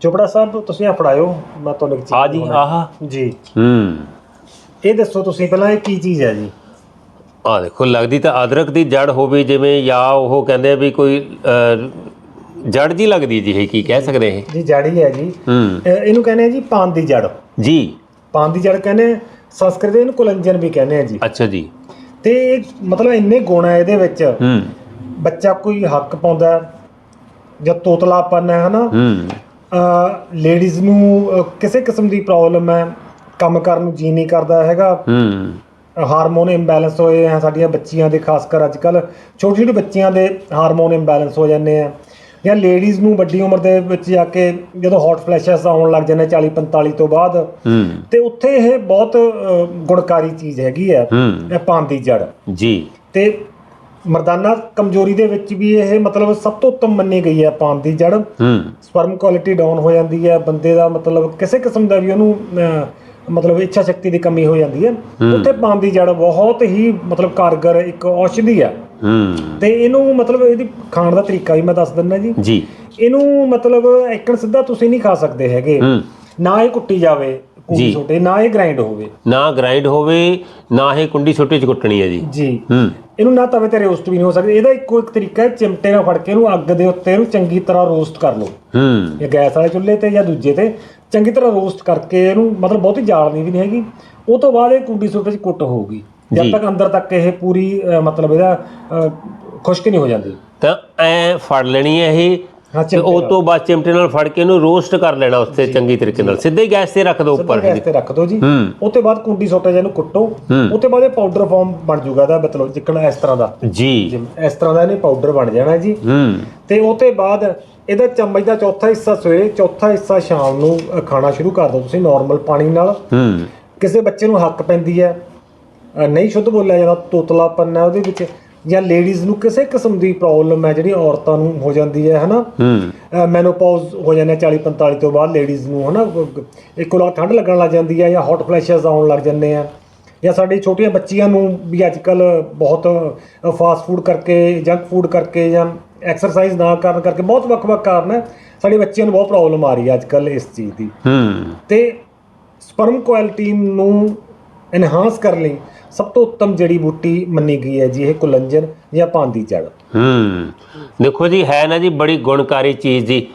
ਚੋਪੜਾ ਸਾਹਿਬ ਤੁਸੀਂ ਆ ਫੜਾਇਓ ਮੈਂ ਤੁਹਾਨੂੰ ਇੱਕ ਚੀਜ਼ ਆ ਜੀ ਦਿਖਾਉਣਾ। ਆਹ। ਜੀ। ਹੂੰ। ਇਹ ਦੱਸੋ ਤੁਸੀਂ ਪਹਿਲਾਂ ਇਹ ਕੀ ਚੀਜ਼ ਹੈ ਜੀ? ਆ ਦੇਖੋ ਲੱਗਦੀ ਤਾਂ ਅਦਰਕ ਦੀ ਜੜ ਹੋਵੇ ਜਿਵੇਂ ਜਾਂ ਉਹ ਕਹਿੰਦੇ ਆ ਵੀ ਕੋਈ ਅਹ, ਜੜ ਜੀ ਲੱਗਦੀ ਜੀ ਇਹ ਕੀ ਕਹਿ ਸਕਦੇ ਇਹ? ਜੀ ਜੜੀ ਹੈ ਜੀ। ਹੂੰ। ਅਹ ਇਹਨੂੰ ਕਹਿੰਦੇ ਆ ਜੀ ਪਾਨ ਦੀ ਜੜ। ਜੀ। ਪਾਨ ਦੀ ਜੜ ਕਹਿੰਦੇ ਆ, ਸੰਸਕ੍ਰਿਤ ਵਿੱਚ ਇਹਨੂੰ ਕੁਲੰਜਨ ਵੀ ਕਹਿੰਦੇ ਆ ਜੀ। ਅੱਛਾ ਜੀ। ਤੇ ਇਹ ਮਤਲਬ ਇੰਨੇ ਗੁਣ ਹੈ ਇਹਦੇ ਵਿੱਚ। ਹੂੰ। ਬੱਚਾ ਕੋਈ ਹੱਕ ਪਾਉਂਦਾ ਹੈ, ਜਾਂ ਤੋਤਲਾਪਨ ਹੈ ਹਨਾ? ਹੂੰ। ਲੇਡੀਜ਼ ਨੂੰ ਅਹ, ਕਿਸੇ ਕਿਸਮ ਦੀ ਪ੍ਰੋਬਲਮ ਹੈ ਕੰਮ ਕਰਨ ਨੂੰ ਜੀ ਨਹੀਂ ਕਰਦਾ ਹੈਗਾ। ਹੂੰ। ਹਾਰਮੋਨ ਇੰਬੈਲੈਂਸ ਹੋਏ ਆ ਸਾਡੀਆਂ ਬੱਚੀਆਂ ਦੇ ਖਾਸ ਕਰ ਅੱਜ ਕੱਲ ਛੋਟੀ ਛੋਟੀ ਬੱਚੀਆਂ ਦੇ ਹਾਰਮੋਨ ਇੰਬੈਲੈਂਸ ਹੋ ਜਾਂਦੇ ਆ। ਜਾਂ ਲੇਡੀਜ਼ ਨੂੰ ਵੱਡੀ ਉਮਰ ਦੇ ਵਿੱਚ ਜਾ ਕੇ ਜਦੋਂ ਹੌਟ ਫਲੈਸ਼ਸ ਆਉਣ ਲੱਗ ਜਾਂਦੇ 40 45 ਤੋਂ ਬਾਅਦ ਹੂੰ। ਤੇ ਉੱਥੇ ਇਹ ਬਹੁਤ ਅਹ, ਗੁਣਕਾਰੀ ਚੀਜ਼ ਹੈਗੀ ਹੈ ਹੂੰ। ਇਹ ਪਾਨ ਦੀ ਜੜ। ਜੀ। ਤੇ ਮਰਦਾਨਾ ਕਮਜ਼ੋਰੀ ਦੇ ਵਿੱਚ ਵੀ ਇਹ ਮਤਲਬ ਸਭ ਤੋਂ ਉੱਤਮ ਮੰਨੀ ਗਈ ਹੈ ਪਾਨ ਦੀ ਜੜ ਸਪਰਮ ਕੁਆਲਿਟੀ ਡਾਊਨ ਹੋ ਜਾਂਦੀ ਹੈ ਬੰਦੇ ਦਾ ਮਤਲਬ ਕਿਸੇ ਕਿਸਮ ਦਾ ਵੀ ਉਹਨੂੰ ਮਤਲਬ ਇੱਛਾ ਸ਼ਕਤੀ ਦੀ ਕਮੀ ਹੋ ਜਾਂਦੀ ਹੈ। ਉੱਥੇ ਪਾਨ ਦੀ ਜੜ ਬਹੁਤ ਹੀ ਮਤਲਬ ਕਾਰਗਰ ਇੱਕ ਔਸ਼ਧੀ ਹੈ। ਹੂੰ। ਤੇ ਇਹਨੂੰ ਮਤਲਬ ਇਹਦੀ ਖਾਣ ਦਾ ਤਰੀਕਾ ਵੀ ਮੈਂ ਦੱਸ ਦਿੰਦਾ ਜੀ। ਜੀ। ਇਹਨੂੰ ਮਤਲਬ ਐਕਣ ਸਿੱਧਾ ਤੁਸੀਂ ਨਹੀਂ ਖਾ ਸਕਦੇ ਹੈਗੇ। ਨਾ ਇਹ ਕੁੱਟੀ ਜਾਵੇ ਕੁੱਟੀ ਛੋਟੇ ਨਾ ਇਹ ਗ੍ਰਾਈਂਡ ਹੋਵੇ। ਨਾ ਗ੍ਰਾਈਂਡ ਹੋਵੇ ਨਾ ਇਹ ਕੁੰਡੀ ਛੋਟੇ ਚ ਕੁੱਟਣੀ ਹੈ ਜੀ। ਜੀ। ਹੂੰ। ਇਹਨੂੰ ਨਾ ਤਵੇ ਤੇ ਰੋਸਟ ਵੀ ਨਹੀਂ ਹੋ ਸਕਦਾ। ਇਹਦਾ ਇੱਕੋ ਇੱਕ ਤਰੀਕਾ ਹੈ ਚਿਮਟੇ ਨਾਲ ਫੜ ਕੇ ਇਹਨੂੰ ਅੱਗ ਦੇ ਉੱਤੇ ਇਹਨੂੰ ਚੰਗੀ ਤਰ੍ਹਾਂ ਰੋਸਟ ਕਰ ਲਓ। ਹੂੰ। ਜਾਂ ਗੈਸ ਵਾਲੇ ਚੁੱਲ੍ਹੇ ਤੇ ਜਾਂ ਦੂਜੇ ਤੇ ਚੰਗੀ ਤਰ੍ਹਾਂ ਰੋਸਟ ਕਰਕੇ ਇਹਨੂੰ ਮਤਲਬ ਬਹੁਤੀ ਜਾਲਣੀ ਵੀ ਨਹੀਂ ਹੈਗੀ। ਉਹ ਤੋਂ ਬਾਅਦ ਇਹ ਕੁੰਡੀ ਸੂਪ ਵਿੱਚ ਕੁੱਟ ਹੋਊਗੀ। ਜਦ ਤੱਕ ਅੰਦਰ ਤੱਕ ਇਹ ਪੂਰੀ ਮਤਲਬ ਇਹਦਾ ਖੁਸ਼ਕ ਨਹੀਂ ਹੋ ਜਾਂਦੀ। ਤਾਂ ਐ ਫੜ ਲੈਣੀ ਹੈ ਇਹ ਤੇ ਉਹ ਤੋਂ ਬਾਅਦ ਚਿਮਟੇ ਨਾਲ ਫੜ ਕੇ ਇਹਨੂੰ ਰੋਸਟ ਕਰ ਲੈਣਾ ਉਸ ਤੇ ਚੰਗੀ ਤਰੀਕੇ ਨਾਲ। ਸਿੱਧੇ ਗੈਸ ਤੇ ਰੱਖ ਦਿਓ ਉੱਪਰ। ਗੈਸ ਤੇ ਰੱਖ ਦਿਓ ਜੀ। ਹੂੰ। ਉਹ ਤੋਂ ਬਾਅਦ ਕੁੰਡੀ ਸੋਟੇ ਜਿਹਨੂੰ ਕੁੱਟੋ। ਹੂੰ। ਉਹ ਤੋਂ ਬਾਅਦ ਇਹ ਪਾਊਡਰ ਫਾਰਮ ਬਣ ਜਾਊਗਾ ਇਹਦਾ ਮਤਲਬ ਜਿੱਕਣ ਇਸ ਤਰ੍ਹਾਂ ਦਾ। ਜੀ। ਇਸ ਤਰ੍ਹਾਂ ਦਾ ਇਹਨੇ ਪਾਊਡਰ ਬਣ ਜਾਣਾ ਜੀ। ਹੂੰ। ਤੇ ਉਹ ਤੋਂ ਬਾਅਦ ਇਹਦਾ ਚਮਚ ਦਾ ਚੌਥਾ ਹਿੱਸਾ ਸਵੇਰੇ ਚੌਥਾ ਹਿੱਸਾ ਸ਼ਾਮ ਨੂੰ ਖਾਣਾ ਸ਼ੁਰੂ ਕਰ ਦਿਓ ਤੁਸੀਂ ਨਾਰਮਲ ਪਾਣੀ ਨਾਲ। ਹੂੰ। ਕਿਸੇ ਬੱਚੇ ਨੂੰ ਹੱਕ ਪੈਂਦੀ ਹੈ ਨਹੀਂ ਸ਼ੁੱਧ ਬੋਲਿਆ ਜਾਂਦਾ ਤੋਤਲਾਪਨ ਹੈ ਉਹਦੇ ਵਿੱਚ। ਜਾਂ ਲੇਡੀਜ਼ ਨੂੰ ਕਿਸੇ ਕਿਸਮ ਦੀ ਪ੍ਰੋਬਲਮ ਹੈ ਜਿਹੜੀ ਔਰਤਾਂ ਨੂੰ ਹੋ ਜਾਂਦੀ ਹੈ ਹਨਾ? ਮੈਨੋਪੌਜ਼ ਹੋ ਜਾਂਦੇ 40 45 ਤੋਂ ਬਾਅਦ ਲੇਡੀਜ਼ ਨੂੰ ਹਨਾ? ਇੱਕੋ ਲੱਖ ਠੰਡ ਲੱਗਣ ਲੱਗ ਜਾਂਦੀ ਹੈ ਜਾਂ ਹੌਟ ਫਲੈਸ਼ਸ ਆਉਣ ਲੱਗ ਜਾਂਦੇ ਆ। ਜਾਂ ਸਾਡੀ ਛੋਟੀਆਂ ਬੱਚੀਆਂ ਨੂੰ ਵੀ ਅੱਜ ਕੱਲ ਬਹੁਤ ਫਾਸਟ ਫੂਡ ਕਰਕੇ ਜੰਕ ਫੂਡ ਕਰਕੇ ਜਾਂ ਐਕਸਰਸਾਈਜ਼ ਨਾ ਕਰਨ ਕਰਕੇ ਬਹੁਤ ਵੱਖ-ਵੱਖ ਕਾਰਨ ਹੈ ਸਾਡੀ ਬੱਚੀਆਂ ਨੂੰ ਬਹੁਤ ਪ੍ਰੋਬਲਮ ਆ ਰਹੀ ਹੈ ਅੱਜ ਕੱਲ ਇਸ ਚੀਜ਼ ਦੀ। ਹੂੰ। ਤੇ ਸਪਰਮ ਕੁਆਲਿਟੀ ਨੂੰ ਐਨਹਾਂਸ ਕਰਨ ਲਈ ਸਭ ਤੋਂ ਉੱਤਮ ਜੜੀ ਬੂਟੀ ਮੰਨੀ ਗਈ ਹੈ ਜੀ, ਇਹ ਕੁਲੰਜਨ ਜਾਂ ਪਾਨ ਦੀ ਜੜ ਹੂੰ। ਦੇਖੋ ਜੀ, ਹੈ ਨਾ ਜੀ, ਬੜੀ ਗੁਣਕਾਰੀ ਚੀਜ਼ ਜੀ।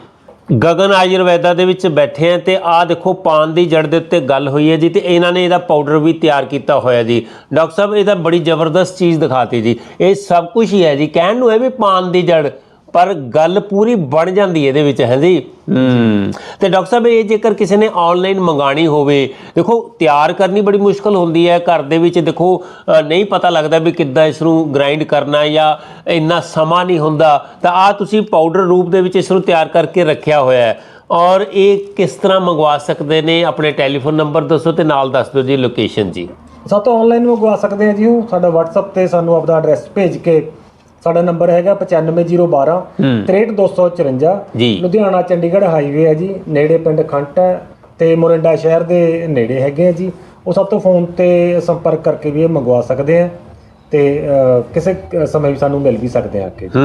ਗਗਨ ਆਯੁਰਵੈਦਾ ਦੇ ਵਿੱਚ ਬੈਠੇ ਆ ਤੇ ਆਹ ਦੇਖੋ, ਪਾਨ ਦੀ ਜੜ ਦੇ ਉੱਤੇ ਗੱਲ ਹੋਈ ਹੈ ਜੀ ਤੇ ਇਹਨਾਂ ਨੇ ਇਹਦਾ ਪਾਊਡਰ ਵੀ ਤਿਆਰ ਕੀਤਾ ਹੋਇਆ ਜੀ। ਡਾਕਟਰ ਸਾਹਿਬ, ਇਹ ਤਾਂ ਬੜੀ ਜ਼ਬਰਦਸਤ ਚੀਜ਼ ਦਿਖਾਤੀ ਜੀ। ਇਹ ਸਭ ਕੁਝ ਹੀ ਹੈ ਜੀ। ਕਹਿਣ ਨੂੰ ਹੈ ਵੀ ਪਾਨ ਦੀ ਜੜ ਪਰ ਗੱਲ ਪੂਰੀ ਬਣ ਜਾਂਦੀ ਹੈ ਇਹਦੇ ਵਿੱਚ ਹੈ ਜੀ। ਹੂੰ। ਤੇ ਡਾਕਟਰ ਸਾਹਿਬ ਇਹ ਜੇਕਰ ਕਿਸੇ ਨੇ ਆਨਲਾਈਨ ਮੰਗਾਣੀ ਹੋਵੇ ਦੇਖੋ ਤਿਆਰ ਕਰਨੀ ਬੜੀ ਮੁਸ਼ਕਲ ਹੁੰਦੀ ਹੈ। ਘਰ ਦੇ ਵਿੱਚ ਦੇਖੋ ਨਹੀਂ ਪਤਾ ਲੱਗਦਾ ਵੀ ਕਿੱਦਾਂ ਇਸ ਨੂੰ ਗ੍ਰਾਈਂਡ ਕਰਨਾ ਹੈ ਜਾਂ ਇੰਨਾ ਸਮਾਂ ਨਹੀਂ ਹੁੰਦਾ। ਤਾਂ ਆ ਤੁਸੀਂ ਪਾਊਡਰ ਰੂਪ ਦੇ ਵਿੱਚ ਇਸ ਨੂੰ ਤਿਆਰ ਕਰਕੇ ਰੱਖਿਆ ਹੋਇਆ ਹੈ। ਔਰ ਇਹ ਕਿਸ ਤਰ੍ਹਾਂ ਮੰਗਵਾ ਸਕਦੇ ਨੇ? ਆਪਣੇ ਟੈਲੀਫੋਨ ਨੰਬਰ ਦੱਸੋ ਤੇ ਨਾਲ ਦੱਸ ਦਿਓ ਜੀ ਲੋਕੇਸ਼ਨ ਜੀ। ਸਾਡੇ ਤੋਂ ਆਨਲਾਈਨ ਮੰਗਵਾ ਸਕਦੇ ਆ ਜੀ। ਉਹ ਸਾਡਾ WhatsApp ਤੇ ਸਾਨੂੰ ਆਪਦਾ ਐਡਰੈਸ ਭੇਜ ਕੇ ਸਾਡਾ ਨੰਬਰ ਹੈਗਾ 95012 ਹੂੰ। 63254 ਜੀ। ਲੁਧਿਆਣਾ ਚੰਡੀਗੜ੍ਹ ਹਾਈਵੇ ਹੈ ਜੀ ਨੇੜੇ ਪਿੰਡ ਖੰਟ ਹੈ ਤੇ ਮੋਰਿੰਡਾ ਸ਼ਹਿਰ ਦੇ ਨੇੜੇ ਹੈਗੇ ਆ ਜੀ। ਉਹ ਸਭ ਤੋਂ ਫੋਨ ਤੇ ਸੰਪਰਕ ਕਰਕੇ ਵੀ ਇਹ ਮੰਗਵਾ ਸਕਦੇ ਆ। ਤੇ ਕਿਸੇ ਸਮੇਂ ਵੀ ਸਾਨੂੰ ਮਿਲ ਵੀ ਸਕਦੇ ਆ ਕੇ ਹੂੰ।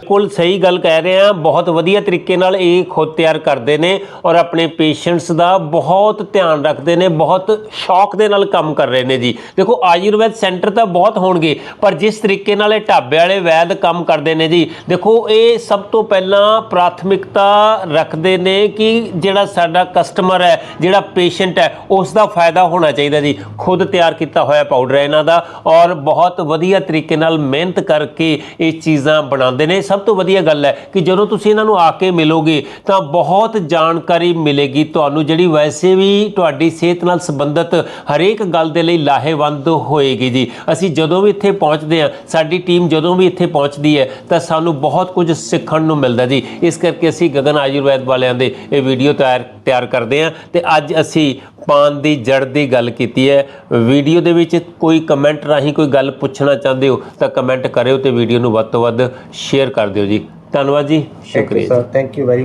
ਬਿਲਕੁਲ ਸਹੀ ਗੱਲ ਕਹਿ ਰਹੇ ਆ। ਬਹੁਤ ਵਧੀਆ ਤਰੀਕੇ ਨਾਲ ਇਹ ਖੁਦ ਤਿਆਰ ਕਰਦੇ ਨੇ ਔਰ ਆਪਣੇ ਪੇਸ਼ੈਂਟਸ ਦਾ ਬਹੁਤ ਧਿਆਨ ਰੱਖਦੇ ਨੇ ਬਹੁਤ ਸ਼ੌਕ ਦੇ ਨਾਲ ਕੰਮ ਕਰ ਰਹੇ ਨੇ ਜੀ। ਦੇਖੋ ਆਯੁਰਵੈਦ ਸੈਂਟਰ ਤਾਂ ਬਹੁਤ ਹੋਣਗੇ ਪਰ ਜਿਸ ਤਰੀਕੇ ਨਾਲ ਇਹ ਢਾਬੇ ਵਾਲੇ ਵੈਦ ਕੰਮ ਕਰਦੇ ਨੇ ਜੀ ਦੇਖੋ ਇਹ ਸਭ ਤੋਂ ਪਹਿਲਾਂ ਪ੍ਰਾਥਮਿਕਤਾ ਰੱਖਦੇ ਨੇ ਕਿ ਜਿਹੜਾ ਸਾਡਾ ਕਸਟਮਰ ਹੈ ਜਿਹੜਾ ਪੇਸ਼ੈਂਟ ਹੈ ਉਸ ਦਾ ਫਾਇਦਾ ਹੋਣਾ ਚਾਹੀਦਾ ਜੀ। ਖੁਦ ਤਿਆਰ ਕੀਤਾ ਹੋਇਆ ਪਾਊਡਰ ਹੈ ਇਹਨਾਂ ਦਾ ਔਰ ਬਹੁਤ ਬਹੁਤ ਵਧੀਆ ਤਰੀਕੇ ਨਾਲ ਮਿਹਨਤ ਕਰਕੇ ਇਹ ਚੀਜ਼ਾਂ ਬਣਾਉਂਦੇ ਨੇ। ਸਭ ਤੋਂ ਵਧੀਆ ਗੱਲ ਹੈ ਕਿ ਜਦੋਂ ਤੁਸੀਂ ਇਹਨਾਂ ਨੂੰ ਆ ਕੇ ਮਿਲੋਗੇ ਤਾਂ ਬਹੁਤ ਜਾਣਕਾਰੀ ਮਿਲੇਗੀ ਤੁਹਾਨੂੰ, ਜਿਹੜੀ ਵੈਸੇ ਵੀ ਤੁਹਾਡੀ ਸਿਹਤ ਨਾਲ ਸੰਬੰਧਿਤ ਹਰੇਕ ਗੱਲ ਦੇ ਲਈ ਲਾਹੇਵੰਦ ਹੋਏਗੀ ਜੀ। ਅਸੀਂ ਜਦੋਂ ਵੀ ਇੱਥੇ ਪਹੁੰਚਦੇ ਹਾਂ, ਸਾਡੀ ਟੀਮ ਜਦੋਂ ਵੀ ਇੱਥੇ ਪਹੁੰਚਦੀ ਹੈ, ਤਾਂ ਸਾਨੂੰ ਬਹੁਤ ਕੁਝ ਸਿੱਖਣ ਨੂੰ ਮਿਲਦਾ ਜੀ। ਇਸ ਕਰਕੇ ਅਸੀਂ ਗਗਨ ਆਯੁਰਵੈਦ ਵਾਲਿਆਂ ਦੇ ਇਹ ਵੀਡੀਓ ਤਿਆਰ ਤਿਆਰ ਕਰਦੇ ਹਾਂ ਤੇ ਅੱਜ ਅਸੀਂ ਪਾਨ ਦੀ ਜੜ ਦੀ ਗੱਲ ਕੀਤੀ ਹੈ। ਵੀਡੀਓ ਦੇ ਵਿੱਚ ਕੋਈ ਕਮੈਂਟ ਰਾਹੀਂ ਕੋਈ ਗੱਲ ਪੁੱਛਣਾ ਚਾਹੁੰਦੇ ਹੋ ਤਾਂ ਕਮੈਂਟ ਕਰਿਓ ਤੇ ਵੀਡੀਓ ਨੂੰ ਵੱਧ ਤੋਂ ਵੱਧ ਸ਼ੇਅਰ ਕਰ ਦਿਓ ਜੀ। ਧੰਨਵਾਦ ਜੀ। ਸ਼ੁਕਰੀਆ। Sir thank you very